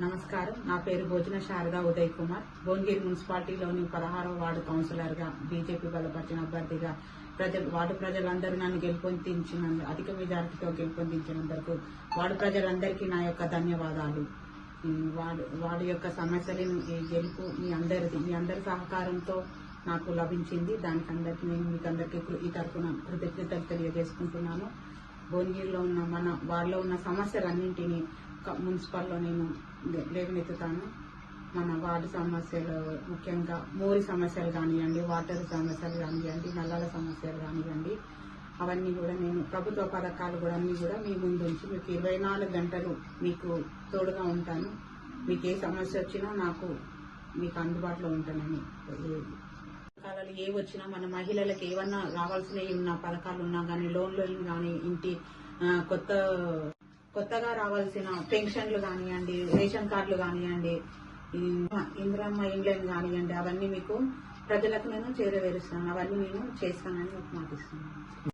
నమస్కారం. నా పేరు భోజన శారద ఉదయ్ కుమార్. భువనగిరి మున్సిపాలిటీలోని పదహారవ వార్డు కౌన్సిలర్గా బీజేపీ బలపరిచిన అభ్యర్థిగా ప్రజలు వార్డు ప్రజలందరూ నన్ను గెలుపొందించిన అధిక మెజార్టీతో గెలుపొందించినందుకు వార్డు ప్రజలందరికీ నా యొక్క ధన్యవాదాలు. వాడు వార్డు వార్డు యొక్క సమస్యలను ఈ గెలుపు మీ అందరిది మీ అందరి సహకారంతో నాకు లభించింది. దానికి అందరికీ నేను మీకు అందరికీ ఈ తరఫున కృతజ్ఞతలు తెలియజేసుకుంటున్నాను. భువనగిరిలో ఉన్న మన వారిలో ఉన్న సమస్యలన్నింటినీ మున్సిపల్లో నేను లేవనెత్తుతాను మన వార్డు సమస్యలు ముఖ్యంగా మోరి సమస్యలు కానివ్వండి వాటర్ సమస్యలు కానివ్వండి నల్లాల సమస్యలు కానివ్వండి అవన్నీ కూడా నేను ప్రభుత్వ పథకాలు కూడా అన్నీ కూడా మీ ముందు ఉంచి మీకు ఇరవై నాలుగు గంటలు మీకు తోడుగా ఉంటాను. మీకు ఏ సమస్య వచ్చినా నాకు మీకు అందుబాటులో ఉంటానని పథకాలు ఏ వచ్చినా మన మహిళలకు ఏమన్నా రావాల్సినవి ఉన్న పథకాలు ఉన్నా కానీ లోన్లు కానీ ఇంటి కొత్త కొత్తగా రావాల్సిన పెన్షన్లు కానివ్వండి రేషన్ కార్డులు కానివ్వండి ఇంద్రమ్మ ఇందిరమ్మ ఇండ్లను కానివ్వండి అవన్నీ మీకు ప్రజలకు నేను చేరవేరుస్తాను. అవన్నీ నేను చేస్తానని మీకు మాటిస్తున్నాను.